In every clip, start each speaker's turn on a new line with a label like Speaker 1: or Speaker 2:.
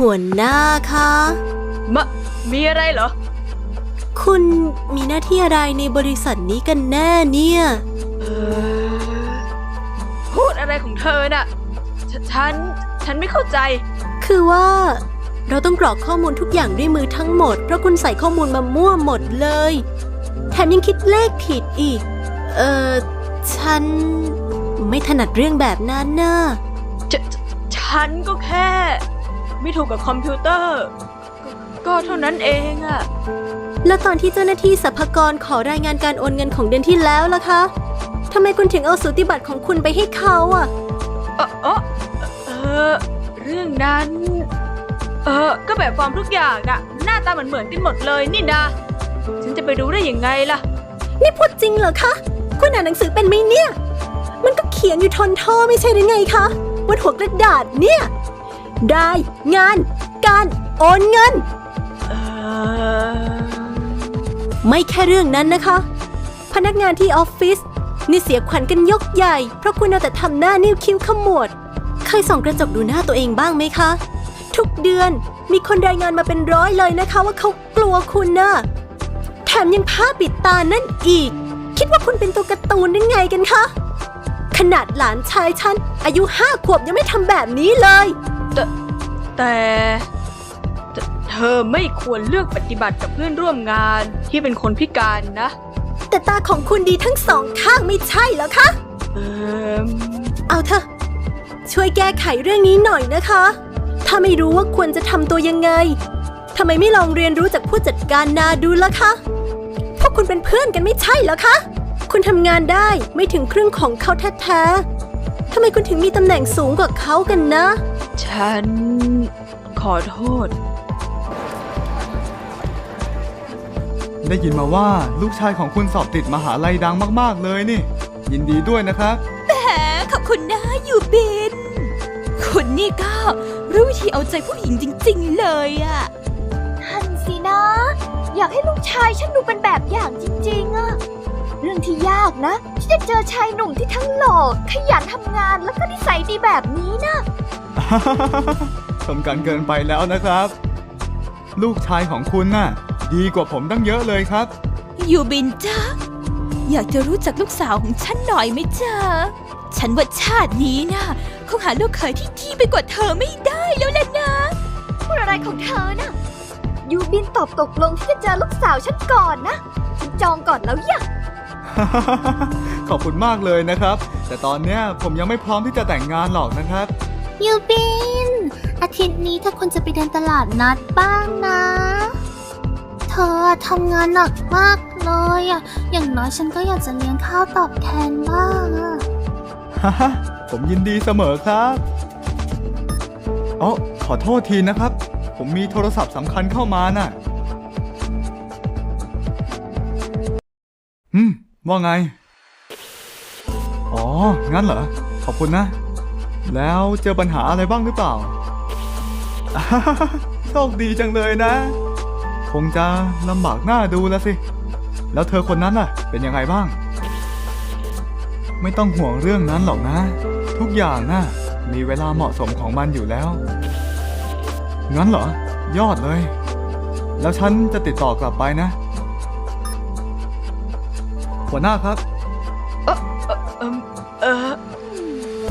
Speaker 1: หัวหน้าคะ
Speaker 2: มะมีอะไรเหรอ
Speaker 1: คุณมีหน้าที่อะไรในบริษัทนี้กันแน่เนี่ย
Speaker 2: เออพูดอะไรของเธอน่ะฉฉัน ฉันไม่เข้าใจ
Speaker 1: คือว่า เราต้องกรอกข้อมูลทุกอย่างด้วยมือทั้งหมด เพราะคุณใส่ข้อมูลมามั่วหมดเลย แถมยังคิดเลขผิดอีก เออฉันไม่ถนัดเรื่องแบบนั้นน่ะ
Speaker 2: ฉฉฉันก็แค่ ไม่ถูกกับคอมพิวเตอร์ก็ก็เท่านั้นเองอะ
Speaker 1: แล้วตอนที่เจ้าหน้าที่สรรพากรขอรายงานการโอนเงินของเดือนที่แล้วล่ะคะทำไมคุณถึงเอาสูติบัตรของคุณไปให้เขาอะ
Speaker 2: เออเออเออเรื่องนั้น เออก็แบบฟอร์มทุกอย่างอะหน้าตาเหมือนเหมือนๆกันหมดเลยนี่นะฉันจะไปรู้ได้ยังไงล่ะ
Speaker 1: นี่พูดจริงเหรอคะ คุณอ่านหนังสือเป็นไหมเนี่ย มันก็เขียนอยู่ทนท่อไม่ใช่หรือไงคะบนหัวกระดาษเนี่ย ได้ งาน การโอนเงิน
Speaker 2: เออ
Speaker 1: ไม่แค่เรื่องนั้นนะคะ พนักงานที่ออฟฟิศนี่เสียขวัญกันยกใหญ่ เพราะคุณเอาแต่ทำหน้านิ้วคิ้วขมวด เคยส่องกระจกดูหน้าตัวเองบ้างไหมคะ ทุกเดือนมีคนรายงานมาเป็นร้อยเลยนะคะว่าเขากลัวคุณนะแถมยังผ้าปิดตานั่นอีก คิดว่าคุณเป็นตัวการ์ตูนได้ไงกันคะ ขนาดหลานชายฉันอายุห้าขวบยังไม่ทำแบบนี้เลย
Speaker 2: แต่แต่แต่เธอไม่ควรเลือกปฏิบัติกับเพื่อนร่วมงานที่เป็นคนพิการนะ
Speaker 1: แต่ตาของคุณดีทั้งสองข้างไม่ใช่เหรอคะ
Speaker 2: เออ
Speaker 1: เอาเถอะช่วยแก้ไขเรื่องนี้หน่อยนะคะ ถ้าไม่รู้ว่าควรจะทำตัวยังไงทำไมไม่ลองเรียนรู้จากผู้จัดการนาดูล่ะคะพวกคุณเป็นเพื่อนกันไม่ใช่เหรอคะ คุณทำงานได้ไม่ถึงครึ่งของเขาแท้ๆทำไมคุณถึงมีตำแหน่งสูงกว่าเขากันนะ
Speaker 2: ฉันขอโทษ
Speaker 3: ได้ยินมาว่าลูกชายของคุณสอบติดมหาลัยดังมาก ๆ เลยนี่ ยินดีด้วยนะครับ
Speaker 4: ขอบคุณนะยูบิน คุณนี่ก็รู้วิธีเอาใจผู้หญิงจริง ๆ เลยอะ
Speaker 5: ทันสินะ อยากให้ลูกชายฉันดูเป็นแบบอย่างจริง ๆอะเรื่องที่ยากนะที่จะเจอชายหนุ่มที่ทั้งหล่อขยันทำงานแล้วก็นิสัยดีแบบนี้นะ
Speaker 3: สมกันเกินไปแล้วนะครับ ลูกชายของคุณน่ะ ดีกว่าผมตั้งเยอะเลยครับ
Speaker 4: ยูบินจ้าอยากจะรู้จักลูกสาวของฉันหน่อยไหมจ๊ะฉันว่าชาตินี้นะคงหาลูกเขยที่ดีไปกว่าเธอไม่ได้แล้วล่ะนะ
Speaker 5: พูดอะไรของเธอนะยูบินตอบตกลงที่จะเจอลูกสาวฉันก่อนนะ ฉันจองก่อนแล้วอย่า
Speaker 3: ขอบคุณมากเลยนะครับ แต่ตอนเนี้ยผมยังไม่พร้อมที่จะแต่งงานหรอกนะครับ
Speaker 6: ยูบิน อาทิตย์นี้ถ้าคุณจะไปเดินตลาดนัดบ้างนะ เธอทำงานหนักมากเลยอะอย่างน้อยฉันก็อยากจะเลี้ยงข้าวตอบแทนบ้างอะ
Speaker 3: ฮ่าฮ่าผมยินดีเสมอครับอ๋อขอโทษทีนะครับ ผมมีโทรศัพท์สำคัญเข้ามาน่ะ อืม ว่าไง อ๋อ งั้นเหรอ ขอบคุณนะ แล้วเจอปัญหาอะไรบ้างหรือเปล่า โชคดีจังเลยนะ คงจะลำบากหน้าดูแล้วสิ แล้วเธอคนนั้นล่ะ เป็นยังไงบ้าง ไม่ต้องห่วงเรื่องนั้นหรอกนะ ทุกอย่างนะ่ะมีเวลาเหมาะสมของมันอยู่แล้ว งั้นเหรอ ยอดเลย แล้วฉันจะติดต่อกลับไปนะ หัวหน้าครับ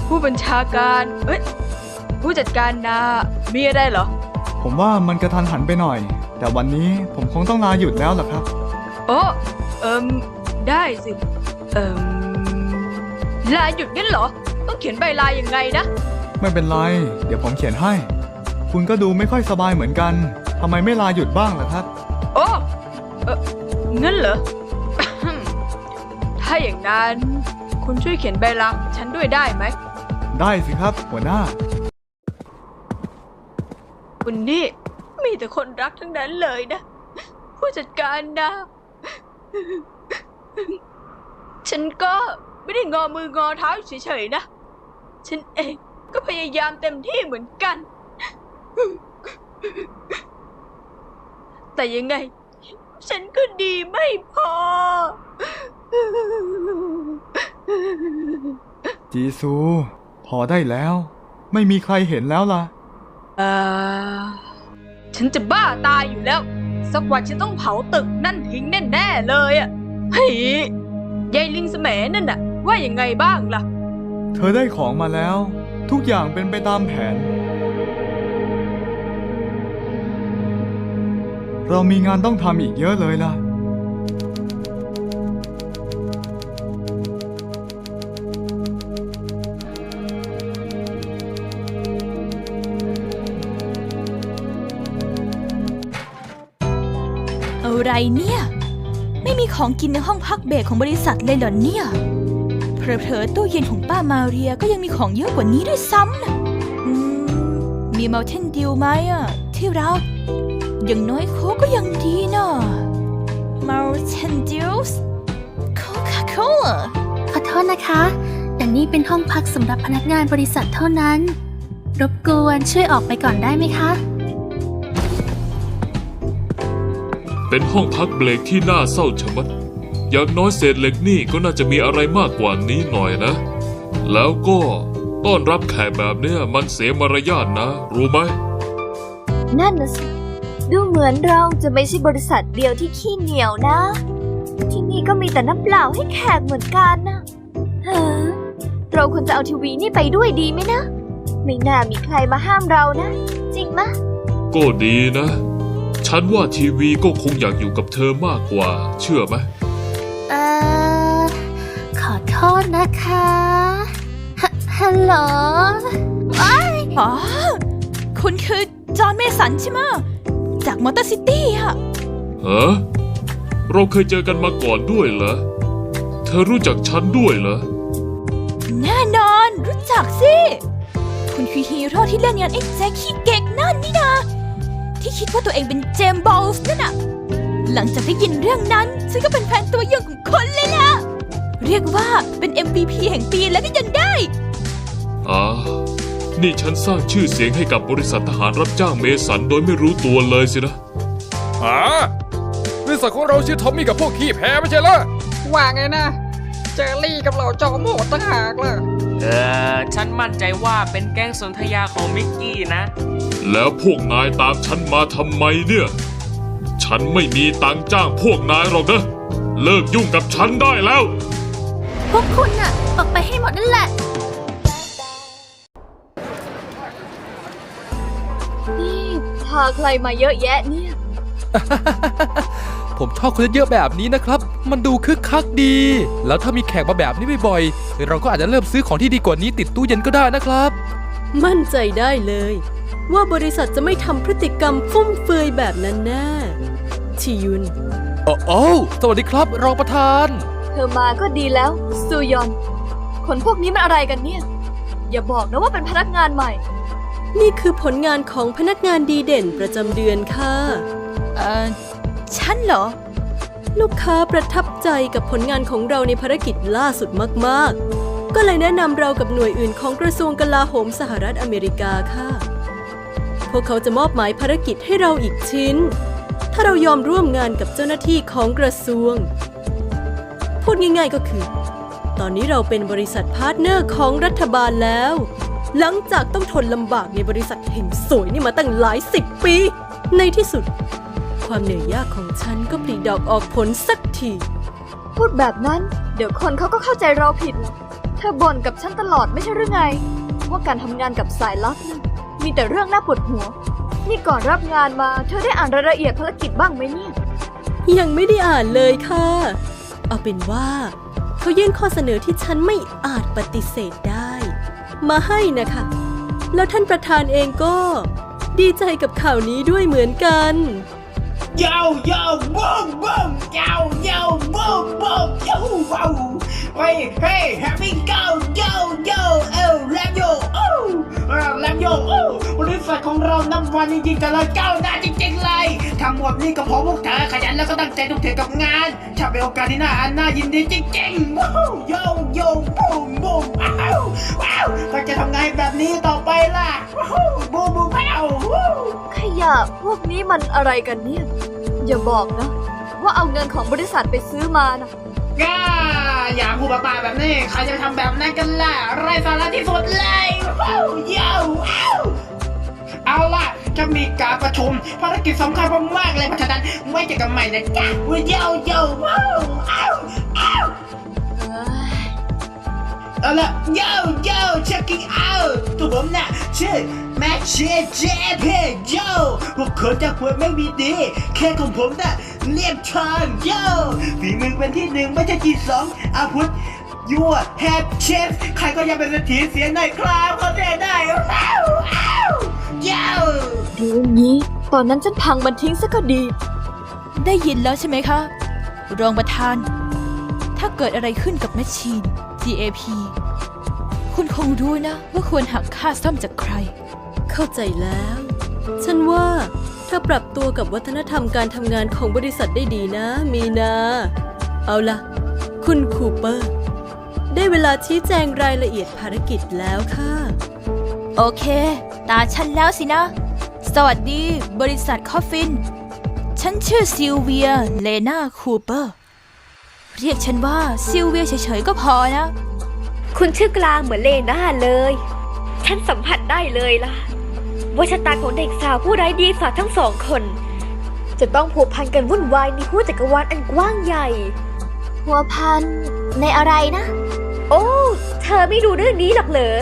Speaker 2: ผู้บัญชาการเอ้ยผู้จัดการนามีอะไรเหรอ
Speaker 3: ผมว่ามันกระทันหันไปหน่อย แต่วันนี้ผมคงต้องลาหยุดแล้วล่ะครับ
Speaker 2: โอ้เอิมได้สิ เอิมลาหยุดงั้นเหรอ ต้องเขียนใบลายังไงนะ
Speaker 3: ไม่เป็นไร เดี๋ยวผมเขียนให้ คุณก็ดูไม่ค่อยสบายเหมือนกันทำไมไม่ลาหยุดบ้างล่ะครับ
Speaker 2: โอ้เอองั้นเหรอ ถ้าอย่างนั้น คุณช่วยเขียนใบลาของฉันด้วยได้ไหม
Speaker 3: ได้สิครับ หัวหน้า
Speaker 2: คุณนี่มีแต่คนรักทั้งนั้นเลยนะ ผู้จัดการนะ ฉันก็ไม่ได้งอมืองอเท้าอยู่เฉยๆนะ ฉันเองก็พยายามเต็มที่เหมือนกัน แต่ยังไง ฉันก็ดีไม่พอ
Speaker 3: จีซู พอได้แล้ว ไม่มีใครเห็นแล้วล่ะ
Speaker 2: เออฉันจะบ้าตายอยู่แล้ว สักวันฉันต้องเผาตึกนั่นทิ้งแน่ๆเลยอะเฮ้ยยายลิงแสมนั่นน่ะ ว่ายังไงบ้างล่ะ
Speaker 3: เธอได้ของมาแล้ว ทุกอย่างเป็นไปตามแผน เรามีงานต้องทำอีกเยอะเลยล่ะ
Speaker 4: เนี่ย ไม่มีของกินในห้องพักเบรกของบริษัทเลยเหรอเนี่ยเผลอๆตู้เย็นของป้ามาเรียก็ยังมีของเยอะกว่านี้ด้วยซ้ำนะอืมมีเมลเทนดิวไหมอะที่รักอย่างน้อยโคกก็ยังดีนะเมลเทนดิวส์โคคาโคล่า
Speaker 6: ขอโทษนะคะ แต่นี่เป็นห้องพักสำหรับพนักงานบริษัทเท่านั้น รบกวนช่วยออกไปก่อนได้ไหมคะ
Speaker 7: เป็นห้องพักเบรกที่น่าเศร้าชะมัด อย่างน้อยเศษเหล็กนี่ก็น่าจะมีอะไรมากกว่านี้หน่อยนะ แล้วก็ต้อนรับแขกแบบเนี้ยมันเสียมารยาทนะ รู้ไหม
Speaker 5: นั่นนะสิ ดูเหมือนเราจะไม่ใช่บริษัทเดียวที่ขี้เหนียวนะ ที่นี่ก็มีแต่น้ำเปล่าให้แขกเหมือนกันนะเฮ้อเราควรจะเอาทีวีนี่ไปด้วยดีไหมนะ ไม่น่ามีใครมาห้ามเรานะ จริงมะ
Speaker 7: ก็ดีนะ ฉันว่าทีวีก็คงอยากอยู่กับเธอมากกว่า เชื่อไหม
Speaker 6: เอ่อขอโทษนะคะฮะฮัลโหล
Speaker 4: อ๋อ คุณคือจอห์นเมสันใช่ไหมะจากมอเตอร์ซิตี้อะ
Speaker 7: เฮ้อเราเคยเจอกันมาก่อนด้วยเหรอ เธอรู้จักฉันด้วยเหรอ
Speaker 4: แน่นอนรู้จักสิ คุณคือฮีโร่ที่เล่นงานไอ้แจ็คขี้เก๊กนั่นนี่นา ที่คิดว่าตัวเองเป็นเจมส์บอลส์นั่นน่ะ หลังจากได้ยินเรื่องนั้น ฉันก็เป็นแฟนตัวยงของคนเลยล่ะ เรียกว่าเป็น MVP แห่งปีแล้วก็ยังได้
Speaker 7: อ่านี่ฉันสร้างชื่อเสียงให้กับบริษัททหารรับจ้างเมสันโดยไม่รู้ตัวเลยสินะ
Speaker 8: หาบริษัทของเราชื่อทอมมี่กับพวกขี้แพ้ไม่ใช่เหรอ
Speaker 9: ว่าไงนะ เจอรี่กับเหล่าจอมโหดต่างหากล่ะ
Speaker 10: เออฉันมั่นใจว่าเป็นแก๊งสนธยาของมิกกี้นะ
Speaker 7: แล้วพวกนายตามฉันมาทำไมเนี่ย ฉันไม่มีตังค์จ้างพวกนายหรอกนะ เลิกยุ่งกับฉันได้แล้ว
Speaker 6: พวกคุณน่ะออกไปให้หมดนั่นแหละ
Speaker 5: นี่พาใครมาเยอะแยะเนี่ย
Speaker 8: ผมชอบคนเยอะๆแบบนี้นะครับ มันดูคึกคักดี แล้วถ้ามีแขกมาแบบนี้บ่อยๆเราก็อาจจะเริ่มซื้อของที่ดีกว่านี้ติดตู้เย็นก็ได้นะครับ
Speaker 1: มั่นใจได้เลย ว่าบริษัทจะไม่ทำพฤติกรรมฟุ่มเฟือยแบบนั้นแน่ชิยุน
Speaker 8: โอ้โอ้สวัสดีครับ รองประธาน
Speaker 5: เธอมาก็ดีแล้วซูยอน คนพวกนี้มันอะไรกันเนี่ย อย่าบอกนะว่าเป็นพนักงานใหม่
Speaker 1: นี่คือผลงานของพนักงานดีเด่นประจำเดือนค่ะ
Speaker 4: เอ่อฉันเหรอ
Speaker 1: ลูกค้าประทับใจกับผลงานของเราในภารกิจล่าสุดมาก ๆ ก็เลยแนะนำเรากับหน่วยอื่นของกระทรวงกลาโหมสหรัฐอเมริกาค่ะ พวกเขาจะมอบหมายภารกิจให้เราอีกชิ้น ถ้าเรายอมร่วมงานกับเจ้าหน้าที่ของกระทรวง พูดง่ายๆก็คือ ตอนนี้เราเป็นบริษัทพาร์ทเนอร์ของรัฐบาลแล้ว หลังจากต้องทนลำบากในบริษัทแห่งสวยนี่มาตั้งหลายสิบปี ในที่สุด ความเหนื่อยยากของฉันก็ปลีดอกออกผลสักที
Speaker 5: พูดแบบนั้น เดี๋ยวคนเขาก็เข้าใจเราผิดหรอกเธอบ่นกับฉันตลอดไม่ใช่หรือไง ว่าการทำงานกับสายลับนะมีแต่เรื่องน่าปวดหัว นี่ก่อนรับงานมา เธอได้อ่านรายละเอียดภารกิจบ้างไหมเนี่ย
Speaker 1: ยังไม่ได้อ่านเลยค่ะ เอาเป็นว่า เขายื่นข้อเสนอที่ฉันไม่อาจปฏิเสธได้ มาให้นะคะ แล้วท่านประธานเองก็ ดีใจกับข่าวนี้ด้วยเหมือนกัน
Speaker 11: Yo, yo, boom, boom, yo, yo, boom, boom, yo, wow. Hey, hey, here we go, yo, yo, oh, แรมโยโอ้แรมโยโอ้บริษัทของเรานับวันจริงๆแต่ละก้าวหน้าจริงๆเลยทั้งหมดนี่ก็เพราะพวกเธอขยันแล้วก็ตั้งใจทุ่มเทกับงานถ้าเป็นโอกาสที่น่าอันน่ายินดีจริงๆว้าวโยโยบูมบูมว้าวว้าวก็จะทำไงแบบนี้ต่อไปล่ะว้าวบูมบูมว้าว
Speaker 5: ขยะพวกนี้มันอะไรกันเนี่ย อย่าบอกนะ ว่าเอาเงินของบริษัทไปซื้อมานะ
Speaker 11: ก้าอย่าพูดบ้าแบบนี้ใครจะไปทำแบบนั้นกันล่ะไรสาระที่สุดเลยว้าวเย้าว้าวเอาละจะมีการประชุมภารกิจสำคัญมากๆเลยเพราะฉะนั้นไม่เจอกันใหม่นะจ๊ะว้าวโยโย่ว้าวอ้าวอ้าวเอาละโยโย่ checking out ตัวผมน่ะชื่อแมทเชเจเพโยพวกคนจะควรไม่มีดี แค่ของผมน่ะ เรียบชอนโยฝีมือเป็นที่หนึ่งไม่ใช่ที่สองอาพุธยัวแฮปเชฟใครก็ยังเป็นเศรษฐีเสียงหน่อยครับเขาเสียได้อ้าวอ้าวเย้า
Speaker 5: ดูงี้ตอนนั้นฉันพังมันทิ้งซะก็ดี
Speaker 4: ได้ยินแล้วใช่ไหมคะ รองประธาน ถ้าเกิดอะไรขึ้นกับแมชชีน GAP คุณคงรู้นะว่าควรหักค่าซ่อมจากใคร
Speaker 1: เข้าใจแล้ว ฉันว่า เธอปรับตัวกับวัฒนธรรมการทำงานของบริษัทได้ดีนะ มีนา เอาล่ะคุณคูเปอร์ ได้เวลาชี้แจงรายละเอียดภารกิจแล้วค่ะ
Speaker 4: โอเค ตาฉันแล้วสินะ สวัสดีบริษัทคอฟฟิน ฉันชื่อซิลเวีย เลนาคูเปอร์ เรียกฉันว่าซิลเวียเฉยๆก็พอนะ
Speaker 5: คุณชื่อกลางเหมือนเลน่าเลย ฉันสัมผัสได้เลยล่ะ ว่าชะตาของเด็กสาวผู้ไร้ดีสาทั้งสองคน จะต้องผูกพันกันวุ่นวายในหัวจักรวาลอันกว้างใหญ่ หัวพันในอะไรนะ โอ้ เธอไม่รู้เรื่องนี้หรอกเหรอ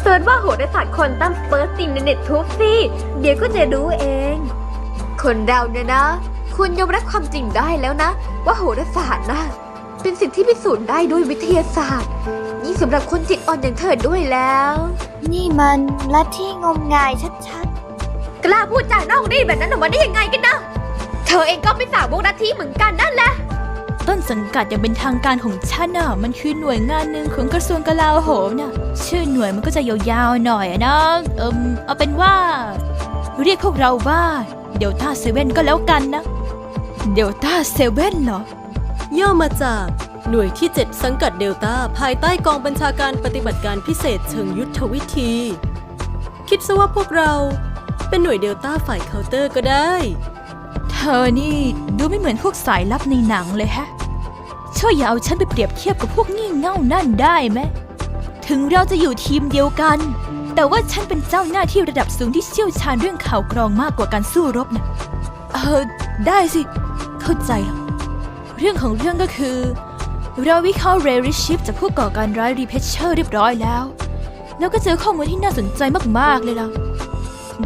Speaker 5: เสิร์ชว่าโหราศาสตร์ควอนตัมเฟิร์สติงในเน็ตทุกสิเดี๋ยวก็จะรู้เอง คนเราเนี่ยนะ คุณยอมรับความจริงได้แล้วนะ ว่าโหราศาสตร์นะเป็นสิ่งที่พิสูจน์ได้ด้วยวิทยาศาสตร์ยิ่งสำหรับคนจิตอ่อนอย่างเธอด้วยแล้ว นี่ มันลัทธิงมงายชัดๆ กล้าพูดจานอกรีดแบบนั้นออกมาได้ยังไงกันนะ เธอเองก็เป็นสาวกลัทธิเหมือนกันนั่นแหละ
Speaker 4: ต้นสังกัดอย่างเป็นทางการของฉันน่ะ มันคือหน่วยงานหนึ่งของกระทรวงกลาโหมน่ะ ชื่อหน่วยมันก็จะยาวๆหน่อยอะนะเอิมเอาเป็นว่า เรียกพวกเราว่าเดลต้าเซเว่นก็แล้วกันนะ เดลต้าเซเว่นเหรอ
Speaker 1: ย่อมาจาก หน่วยที่ 7 สังกัดเดลต้าภายใต้กองบัญชาการปฏิบัติการพิเศษเชิงยุทธวิธี คิดซะว่าพวกเราเป็นหน่วยเดลต้าฝ่ายเคาน์เตอร์ก็ได้
Speaker 4: เธอนี่ดูไม่เหมือนพวกสายลับในหนังเลยฮะ ช่วยอย่าเอาฉันไปเปรียบเทียบกับพวกงี่เง่านั่นได้ไหม ถึงเราจะอยู่ทีมเดียวกัน แต่ว่าฉันเป็นเจ้าหน้าที่ระดับสูงที่เชี่ยวชาญเรื่องข่าวกรองมากกว่าการสู้รบนะเออได้สิ เข้าใจแล้วเรื่องของเรื่องก็คือ เราวิเคราะห์เรริชิปจากผู้ก่อการร้ายรีเพชเชอร์เรียบร้อยแล้ว แล้วก็เจอข้อมูลที่น่าสนใจมาก ๆ เลยล่ะ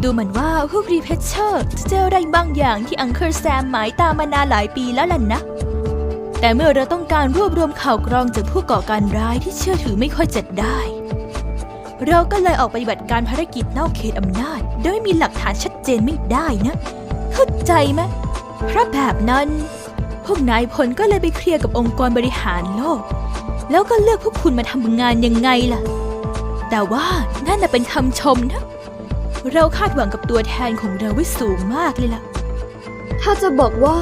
Speaker 4: ดูเหมือนว่าพวกรีเพชเชอร์จะเจออะไรบางอย่างที่อังเคิลแซมหมายตามมานานหลายปีแล้วล่ะนะ แต่เมื่อเราต้องการรวบรวมข่าวกรองจากผู้ก่อการร้ายที่เชื่อถือไม่ค่อยจะได้ เราก็เลยออกปฏิบัติการภารกิจนอกเขตอำนาจ โดยไม่มีหลักฐานชัดเจนไม่ได้นะ เข้าใจไหมเพราะแบบนั้น พวกนายพลก็เลยไปเคลียร์กับองค์กรบริหารโลก แล้วก็เลือกพวกคุณมาทำงานยังไงล่ะ แต่ว่านั่นน่ะเป็นคำชมนะ เราคาดหวังกับตัวแทนของเราไว้สูงมากเลยล่ะ
Speaker 5: ถ้าจะบอกว่า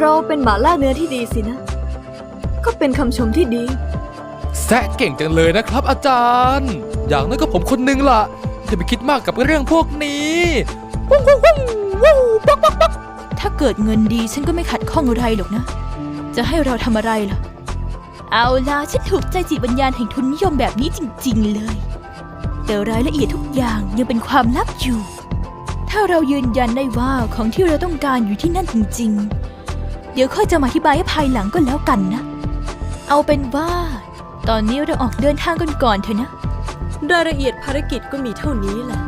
Speaker 5: เราเป็นหมาล่าเนื้อที่ดีสินะ ก็เป็นคำชมที่ดี
Speaker 8: แซะเก่งจังเลยนะครับอาจารย์ อย่างนั้นก็ผมคนนึงล่ะอย่าไปคิดมากกับเรื่องพวกนี้ วุ้งวุ้งวุ้งวุ้งป๊อกป๊อกป๊อก
Speaker 4: ถ้าเกิดเงินดีฉันก็ไม่ขัดข้องอะไรหรอกนะ จะให้เราทำอะไรล่ะ เอาล่ะฉันถูกใจจิตวิญญาณแห่งทุนนิยมแบบนี้จริง ๆ เลย แต่รายละเอียดทุกอย่างยังเป็นความลับอยู่ ถ้าเรายืนยันได้ว่าของที่เราต้องการอยู่ที่นั่นจริง ๆ เดี๋ยวค่อยจะมาอธิบายให้ภายหลังก็แล้วกันนะ เอาเป็นว่า ตอนนี้เราออกเดินทางกันก่อนเถอะนะ
Speaker 1: รายละเอียดภารกิจก็มีเท่านี้แหละ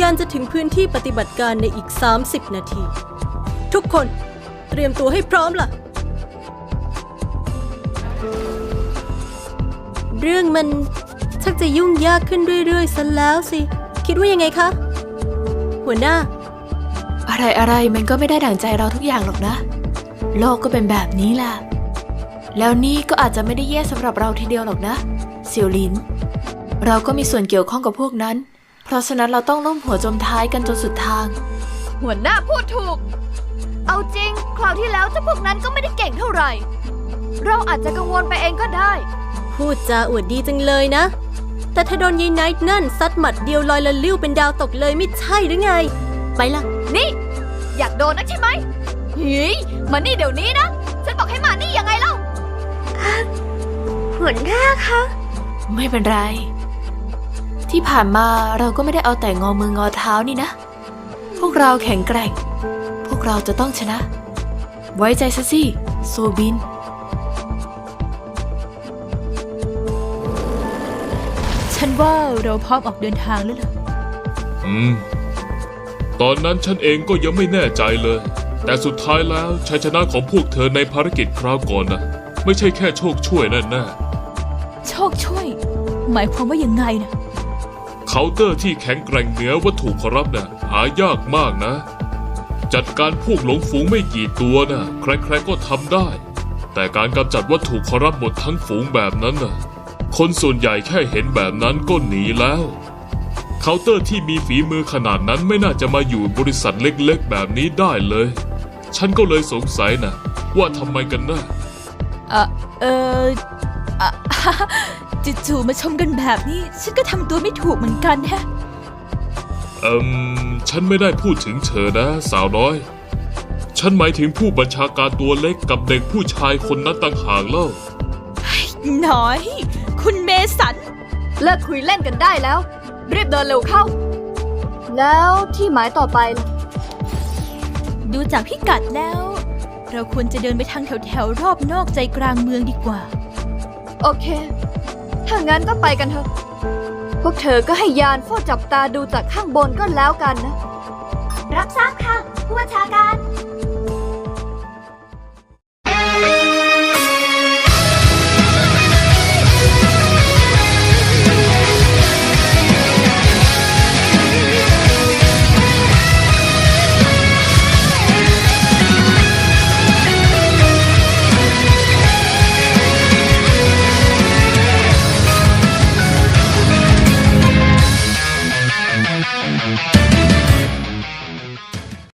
Speaker 1: ยานจะถึงพื้นที่ปฏิบัติการในอีก 30 นาที ทุกคนเตรียมตัวให้พร้อมล่ะ เรื่องมันชักจะยุ่งยากขึ้นเรื่อยๆซะแล้วสิ คิดว่ายังไงคะ หัวหน้า
Speaker 2: อะไรอะไรมันก็ไม่ได้ดั่งใจเราทุกอย่างหรอกนะ โลกก็เป็นแบบนี้แหละแล้วนี่ก็อาจจะไม่ได้แย่สำหรับเราทีเดียวหรอกนะเซียวลิน เราก็มีส่วนเกี่ยวข้องกับพวกนั้น เพราะฉะนั้นเราต้องล้มหัวจมท้ายกันจนสุดทาง
Speaker 5: หัวหน้าพูดถูก เอาจริง คราวที่แล้วเจ้าพวกนั้นก็ไม่ได้เก่งเท่าไหร่ เราอาจจะกังวลไปเองก็ได้
Speaker 1: พูดจาอวดดีจังเลยนะ แต่ถ้าโดนยายไนท์นั่นซัดหมัดเดียวลอยละลิ้วเป็นดาวตกเลยไม่ใช่หรือไง ไปละ
Speaker 5: นี่ อยากโดนนะใช่ไหมหีมานี่เดี๋ยวนี้นะ ฉันบอกให้มานี่ยังไงเล่าหัวหน้าคะ
Speaker 2: ไม่เป็นไร ที่ผ่านมาเราก็ไม่ได้เอาแต่งอมืองอเท้านี่นะ พวกเราแข็งแกร่งพวก เราจะต้องชนะ ไว้ใจซะสิ โซบิน
Speaker 4: ฉันว่าเราพร้อมออกเดินทางแล้วล่ะ
Speaker 7: อืม ตอนนั้นฉันเองก็ยังไม่แน่ใจเลย แต่สุดท้ายแล้วชัยชนะของพวกเธอในภารกิจคราวก่อนนะไม่ใช่แค่โชคช่วยแน่
Speaker 4: โชคช่วย หมายความว่ายังไงนะ
Speaker 7: ๆเคาน์เตอร์ที่แข็งแกร่งเหนือวัตถุขอรับน่ะหายากมากนะ จัดการพวกหลงฝูงไม่กี่ตัวน่ะ ใครๆก็ทำได้ แต่การกำจัดวัตถุขอรับหมดทั้งฝูงแบบนั้นน่ะ คนส่วนใหญ่แค่เห็นแบบนั้นก็หนีแล้วเคาน์เตอร์ที่มีฝีมือขนาดนั้นไม่น่าจะมาอยู่บริษัทเล็กๆ แบบนี้ได้เลย ฉันก็เลยสงสัยนะว่าทำไมกันนะ
Speaker 4: เออเอออะจู่ๆมาชมกันแบบนี้ ฉันก็ทำตัวไม่ถูกเหมือนกันแฮะ
Speaker 7: เอิมฉันไม่ได้พูดถึงเธอนะ สาวน้อย ฉันหมายถึงผู้บัญชาการตัวเล็กกับเด็กผู้ชายคนนั้นต่างหากเล่า
Speaker 4: หน่อย คุณเมสัน
Speaker 5: เลิกคุยเล่นกันได้แล้ว รีบเดินเร็วเข้า แล้วที่หมายต่อไปล่ะ
Speaker 4: ดูจากพิกัดแล้ว เราควรจะเดินไปทางแถวๆรอบนอกใจกลางเมืองดีกว่า
Speaker 5: โอเค ถ้างั้นก็ไปกันเถอะ พวกเธอก็ให้ยานเฝ้าจับตาดูจากข้างบนก็แล้วกันนะ
Speaker 6: รับทราบค่ะ ผู้บัญชาการ